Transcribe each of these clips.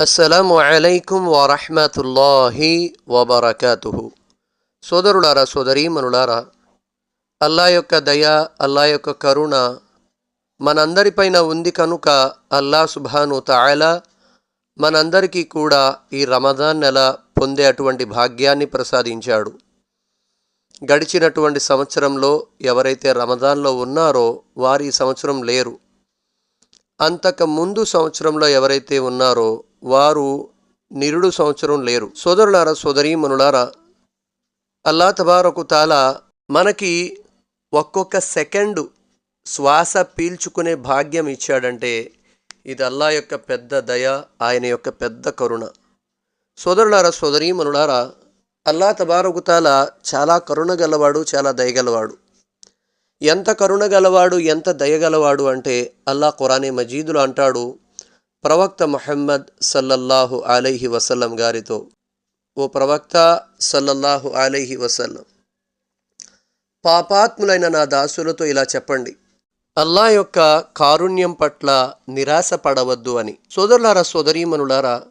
అస్సలం అలైకుం వరహమతుల్లాహి వబర్కాతుహు సోదరులారా సోదరీమనులారా అల్లా యొక్క దయ అల్లా యొక్క కరుణ మనందరిపైన ఉంది కనుక అల్లా సుభాను తాయలా మనందరికీ కూడా ఈ రమదాన్ నెల పొందే అటువంటి భాగ్యాన్ని ప్రసాదించాడు. గడిచినటువంటి సంవత్సరంలో ఎవరైతే రమదాన్లో ఉన్నారో వారు ఈ సంవత్సరం లేరు. అంతకు ముందు సంవత్సరంలో ఎవరైతే ఉన్నారో వారు నిరుడు సంవత్సరం లేరు. సోదరులారా సోదరీమనులారా అల్లా తబారకు తాలా మనకి ఒక్కొక్క సెకండు శ్వాస పీల్చుకునే భాగ్యం ఇచ్చాడంటే ఇది అల్లా యొక్క పెద్ద దయ ఆయన యొక్క పెద్ద కరుణ. సోదరులారా సోదరీమనులారా అల్లా తబారకు చాలా కరుణ గలవాడు చాలా దయగలవాడు ఎంత కరుణ గలవాడు ఎంత దయగలవాడు అంటే అల్లా ఖురానే మజీదులు అంటాడు ప్రవక్త మొహమ్మద్ సల్లల్లాహు అలైహి వసల్లం గారితో ఓ ప్రవక్త సల్లల్లాహు అలైహి వసల్లం పాపాత్ములైన నా దాసులతో ఇలా చెప్పండి. అల్లా యొక్క కారుణ్యం పట్ల నిరాశ పడవద్దు అని. సోదరులారా సోదరీమనులారా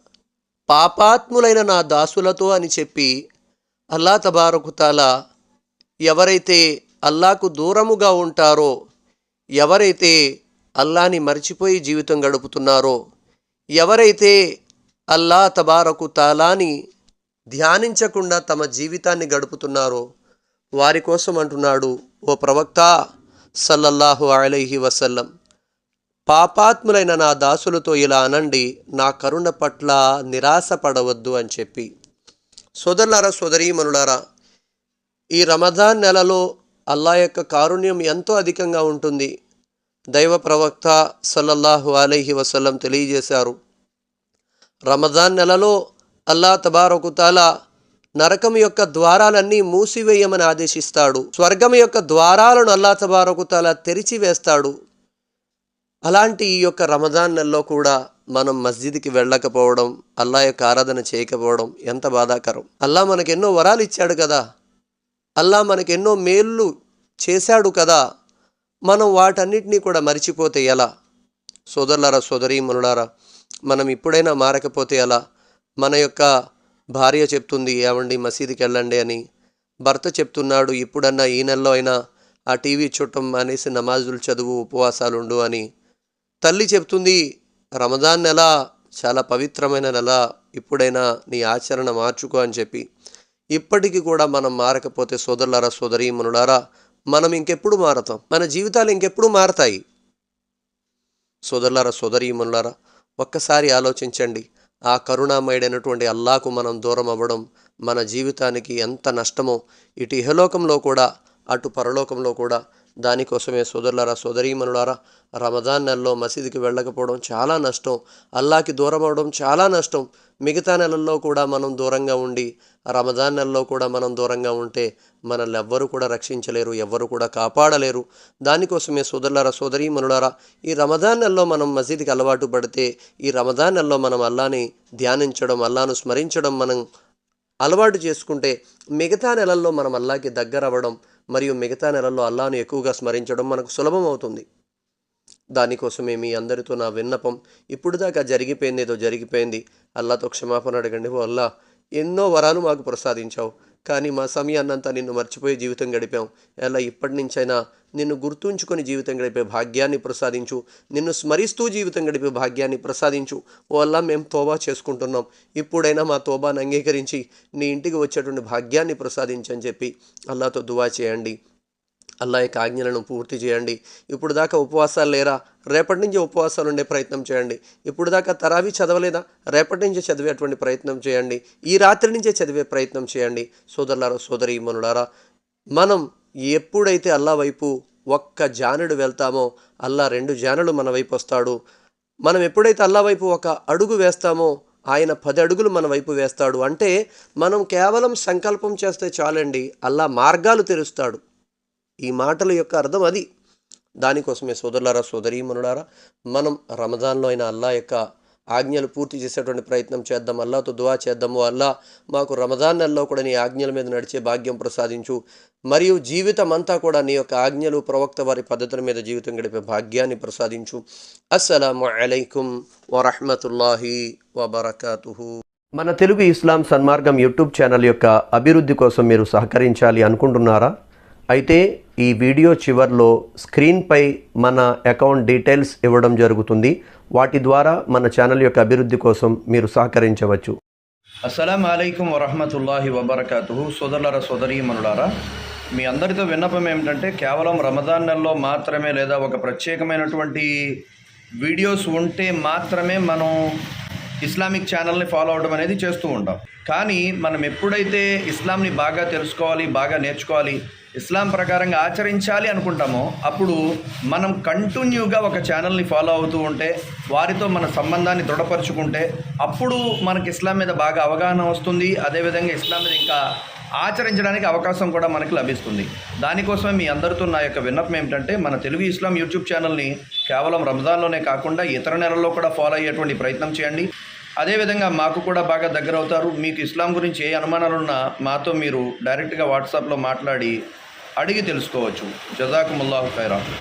పాపాత్ములైన నా దాసులతో అని చెప్పి అల్లా తబారకుతాల ఎవరైతే అల్లాకు దూరముగా ఉంటారో ఎవరైతే అల్లాని మర్చిపోయి జీవితం గడుపుతున్నారో ఎవరైతే అల్లా తబారకు తాలాని ధ్యానించకుండా తమ జీవితాన్ని గడుపుతున్నారో వారి కోసం అంటున్నాడు ఓ ప్రవక్త సల్లల్లాహు అలైహి వసల్లం పాపాత్ములైన నా దాసులతో ఇలా అనండి నా కరుణ పట్ల నిరాశ పడవద్దు అని చెప్పి. సోదరులారా సోదరీమనులారా ఈ రమదాన్ నెలలో అల్లా యొక్క కారుణ్యం ఎంతో అధికంగా ఉంటుంది. దైవ ప్రవక్త సల్లల్లాహు అలీహి వసల్లం తెలియజేశారు. రమజాన్ నెలలో అల్లా తబారకుతాల నరకం యొక్క ద్వారాలన్నీ మూసివేయమని ఆదేశిస్తాడు. స్వర్గం యొక్క ద్వారాలను అల్లా తబారకుతాల తెరిచివేస్తాడు. అలాంటి ఈ యొక్క రమదాన్ నెలలో కూడా మనం మస్జిద్కి వెళ్ళకపోవడం అల్లా యొక్క ఆరాధన చేయకపోవడం ఎంత బాధాకరం. అల్లా మనకు ఎన్నో వరాలు ఇచ్చాడు కదా. అల్లా మనకు ఎన్నో మేళ్ళు చేశాడు కదా. మనం వాటన్నిటినీ కూడా మరిచిపోతే ఎలా? సోదరులారా సోదరీమనులారా మనం ఇప్పుడైనా మారకపోతే ఎలా? మన యొక్క భార్య చెప్తుంది ఏమండి మసీదుకి వెళ్ళండి అని. భర్త చెప్తున్నాడు ఇప్పుడన్నా ఈ నెలలో అయినా ఆ టీవీ చూడటం అనేసి నమాజులు చదువు ఉపవాసాలు ఉండు అని. తల్లి చెప్తుంది రమదాన్ నెల చాలా పవిత్రమైన నెల ఇప్పుడైనా నీ ఆచరణ మార్చుకో అని చెప్పి. ఇప్పటికీ కూడా మనం మారకపోతే సోదరులారా సోదరీమనులారా మనం ఇంకెప్పుడు మారతాం? మన జీవితాలు ఇంకెప్పుడు మారతాయి? సోదరులారా సోదరీమనులారా ఒక్కసారి ఆలోచించండి. ఆ కరుణామయుడైనటువంటి అల్లాకు మనం దూరం అవ్వడం మన జీవితానికి ఎంత నష్టమో ఇటు ఇహలోకంలో కూడా అటు పరలోకంలో కూడా. దానికోసమే సోదరులారా సోదరీమనులారా రమజాన్ నెలలో మసీదుకి వెళ్ళకపోవడం చాలా నష్టం. అల్లాకి దూరం అవడం చాలా నష్టం. మిగతా నెలల్లో కూడా మనం దూరంగా ఉండి రమదాన్ నెలలో కూడా మనం దూరంగా ఉంటే మనల్ని ఎవ్వరు కూడా రక్షించలేరు ఎవ్వరు కూడా కాపాడలేరు. దానికోసమే సోదరులారా సోదరీమనులారా ఈ రమదాన్ నెలలో మనం మసీదుకి అలవాటు పడితే ఈ రమదాన్ నెలలో మనం అల్లాని ధ్యానించడం అల్లాను స్మరించడం మనం అలవాటు చేసుకుంటే మిగతా నెలల్లో మనం అల్లాకి దగ్గర అవ్వడం మరియు మిగతా నెలల్లో అల్లాను ఎక్కువగా స్మరించడం మనకు సులభం అవుతుంది. దానికోసమే మీ అందరితో నా విన్నపం ఇప్పుడు దాకా జరిగిపోయింది ఏదో జరిగిపోయింది. అల్లాతో క్షమాపణ అడగండి. ఓ అల్లా ఎన్నో వరాలు మాకు ప్రసాదించావు. కానీ మా సమయాన్నంతా నిన్ను మర్చిపోయి జీవితం గడిపాం. ఎలా ఇప్పటి నుంచైనా నిన్ను గుర్తుంచుకొని జీవితం గడిపే భాగ్యాన్ని ప్రసాదించు. నిన్ను స్మరిస్తూ జీవితం గడిపే భాగ్యాన్ని ప్రసాదించు. ఓ అల్లా మేము తోబా చేసుకుంటున్నాం. ఇప్పుడైనా మా తోబాను అంగీకరించి నీ ఇంటికి వచ్చేటువంటి భాగ్యాన్ని ప్రసాదించని చెప్పి అల్లాతో దువా చేయండి. అల్లా యొక్క ఆజ్ఞలను పూర్తి చేయండి. ఇప్పుడు దాకా ఉపవాసాలు లేరా? రేపటి నుంచి ఉపవాసాలు ఉండే ప్రయత్నం చేయండి. ఇప్పుడు దాకా తరావి చదవలేదా? రేపటి నుంచి చదివేటువంటి ప్రయత్నం చేయండి. ఈ రాత్రి నుంచే చదివే ప్రయత్నం చేయండి. సోదరులారా సోదరి మనులారా మనం ఎప్పుడైతే అల్లా వైపు ఒక్క జానుడు వెళ్తామో అల్లా రెండు జానులు మన వైపు వస్తాడు. మనం ఎప్పుడైతే అల్లా వైపు ఒక అడుగు వేస్తామో ఆయన పది అడుగులు మన వైపు వేస్తాడు. అంటే మనం కేవలం సంకల్పం చేస్తే చాలండి అల్లా మార్గాలు తెరుస్తాడు. ఈ మాటల యొక్క అర్థం అది. దానికోసమే సోదరులారా సోదరీమనులారా మనం రమజాన్లో అయిన అల్లా యొక్క ఆజ్ఞలు పూర్తి చేసేటువంటి ప్రయత్నం చేద్దాం. అల్లాతో దువా చేద్దాము. అల్లా మాకు రమజాన్ నెలలో కూడా నీ ఆజ్ఞల మీద నడిచే భాగ్యం ప్రసాదించు. మరియు జీవితం అంతా కూడా నీ యొక్క ఆజ్ఞలు ప్రవక్త వారి పద్ధతుల మీద జీవితం గడిపే భాగ్యాన్ని ప్రసాదించు. అస్సలం అలైకుం వరహమతుల్లాహి వబర్కాతుహు. మన తెలుగు ఇస్లాం సన్మార్గం యూట్యూబ్ ఛానల్ యొక్క అభివృద్ధి కోసం మీరు సహకరించాలి అనుకుంటున్నారా? అయితే ఈ వీడియో చివర్లో స్క్రీన్పై మన అకౌంట్ డీటెయిల్స్ ఇవ్వడం జరుగుతుంది. వాటి ద్వారా మన ఛానల్ యొక్క అభివృద్ధి కోసం మీరు సహకరించవచ్చు. అస్సలం అయికం వరహమతుల్లాహి వబర్కాతు సోదరీ మనులారా మీ అందరితో విన్నపం ఏమిటంటే కేవలం రమదాన్ నెలలో మాత్రమే లేదా ఒక ప్రత్యేకమైనటువంటి వీడియోస్ ఉంటే మాత్రమే మనం ఇస్లామిక్ ఛానల్ని ఫాలో అవడం అనేది చేస్తూ ఉంటాం. కానీ మనం ఎప్పుడైతే ఇస్లాంని బాగా తెలుసుకోవాలి బాగా నేర్చుకోవాలి ఇస్లాం ప్రకారంగా ఆచరించాలి అనుకుంటామో అప్పుడు మనం కంటిన్యూగా ఒక ఛానల్ని ఫాలో అవుతూ ఉంటే వారితో మన సంబంధాన్ని దృఢపరుచుకుంటే అప్పుడు మనకి ఇస్లాం మీద బాగా అవగాహన వస్తుంది. అదేవిధంగా ఇస్లాం మీద ఇంకా ఆచరించడానికి అవకాశం కూడా మనకి లభిస్తుంది. దానికోసమే మీ అందరితో నా యొక్క విన్నపం ఏమిటంటే మన తెలుగు ఇస్లాం యూట్యూబ్ ఛానల్ని కేవలం రంజాన్లోనే కాకుండా ఇతర నెలల్లో కూడా ఫాలో అయ్యేటువంటి ప్రయత్నం చేయండి. అదేవిధంగా మాకు కూడా బాగా దగ్గర అవుతారు మీకు ఇస్లాం గురించి ఏ అనుమానాలున్నా మాతో మీరు డైరెక్ట్గా వాట్సాప్లో మాట్లాడి అడిగి తెలుసుకోవచ్చు. జజాకుముల్లాహు ఖైరా.